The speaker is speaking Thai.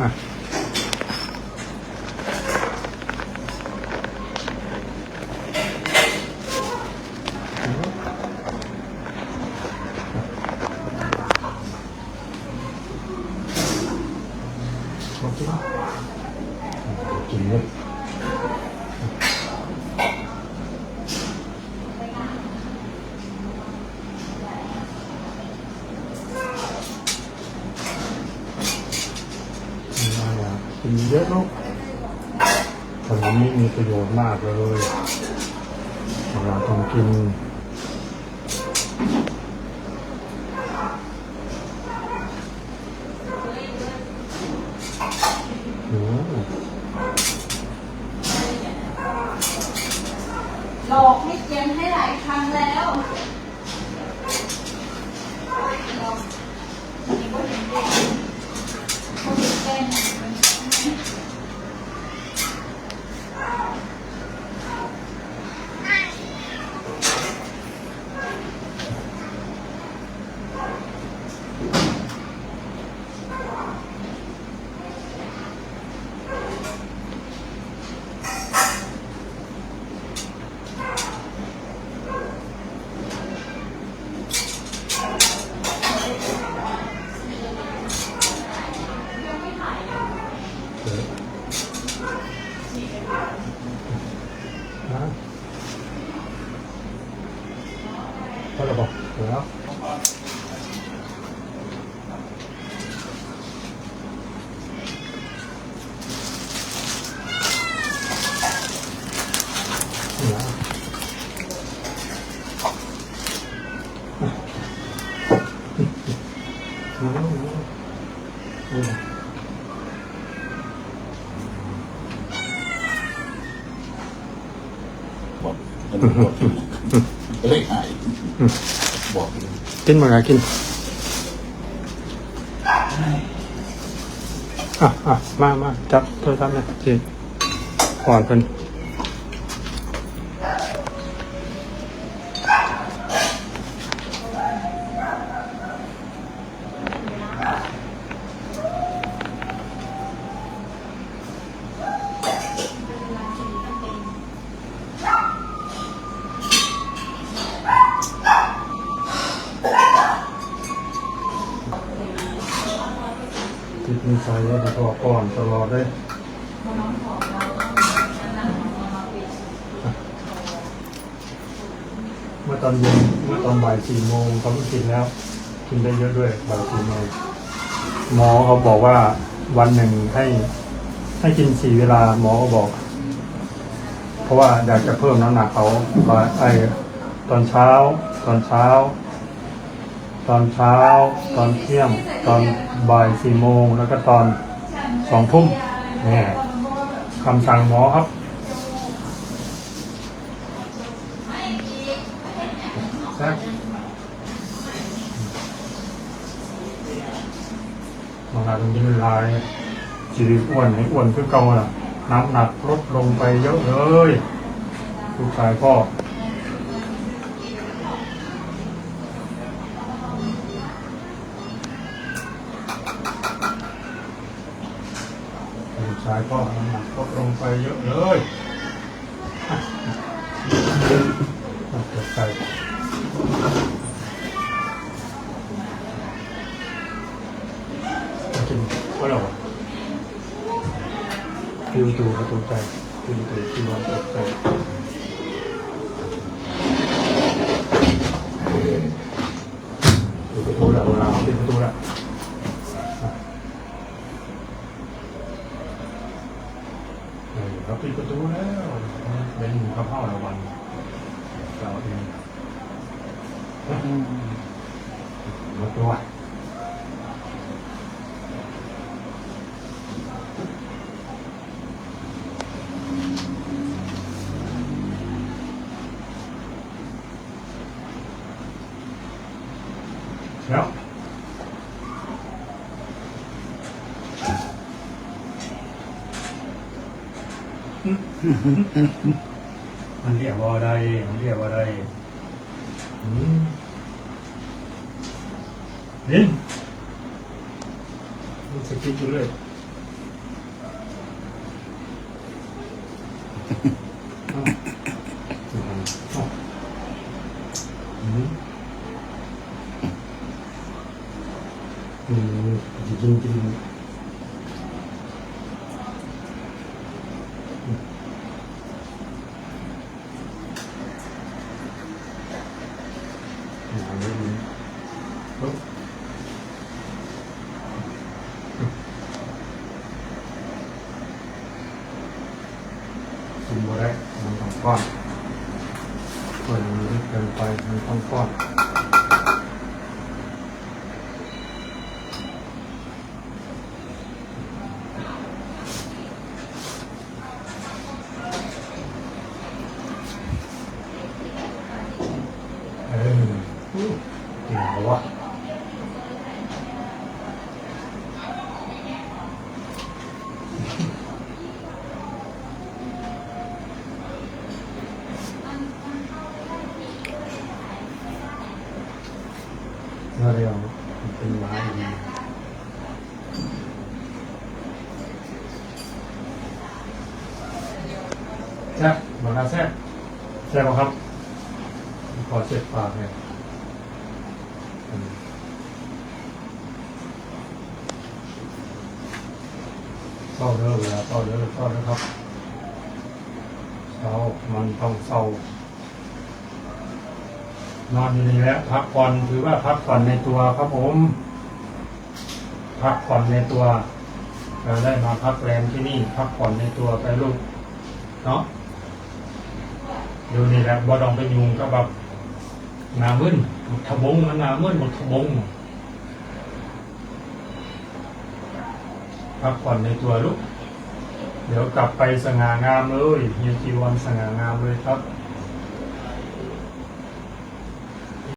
Ah. กินเยอะลูกขนมนี้มีประโยชน์มากเลยเราต้องกินหลอกให้เจียนให้หลายครั้งแล้วเราอันนี้ก็เห็นเด็กเขาเห็นแกนมัน เดี๋ยวนะพอเราบอกเดี๋ยวเดี๋ยวเอาเอาเอาเอา บอกมันบอกเลยหายบอกกินมาไงกินอะอะมามาจับโทรศัพท์เลยจีก่อนเพิ่น ติดนิสัยแล้วก็ก่อนตลอดเลยน้เรานั่งมาปิดเมื่อตอนเย็นเมื่อตอนบ่ายสี่โมงเขาก็กินแล้ว กินได้เยอะด้วยบ่ายสี่โมงหมอเขาบอกว่าวันหนึ่งให้ ให้กินสี่เวลาหมอก็บอก เพราะว่าอยากจะเพิ่มน้ำหนักเขาว่าไอตอนเช้า ตอนเช้า ตอนเช้า ตอนเที่ยงตอน บ่ายสี่โมงแล้วก็ตอนสองทุ่มนี่คำสั่งหมอครับแซ่บบางรายตรงนี้ลายจีอ้วนให้อ้วนขึ้นเก่าน่ะ น้ำหนักลดลงไปเยอะเลยลูกชายพ่อ ลูกชายพ่อน้ำหนักลดลงไปเยอะเลยตกใจกินก็หรอฟิวตูประตูใจฟิวตูที่นอนตกใจปิดประตูแล้วเราเปิดประตูแล้วเออเรา ปิดประตูแล้วเป็นหมูข้าวเผาระวันเราเองมาตัวแล้ว มันเรียกว่าอะไรมันเรียกว่าอะไรอืมลินมันสกิปอยู่เลยเอาเหางไม่ดีปุ๊บคุณโบแรกมันต้องก้อนส่วนนี้เกินไปมันต้องก้อน เราเรียกมันเป็นไม้ดีแซ่บบอกนะแซ่บแซ่บบ่ครับ ขอเช็ดปากเนี่ยเศร้าเด้อเวลาเศร้าเด้อเศร้านะครับเศร้ามันต้องเศร้า นอนอยู่นี่แล้วพักผ่อนถือว่าพักผ่อนในตัวครับผม พักผ่อนในตัวเราได้มาพักแรมที่นี่ พักผ่อนในตัวไปลูกเนาะดูนี่แหละบ่ต้องไปยุงกับแบบหนามึนหมดทะบงมันหนามึนหมดทะบงพักผ่อนในตัวลูก เดี๋ยวกลับไปสง่างามเลยเฮียจีวันสง่างามเลยครับ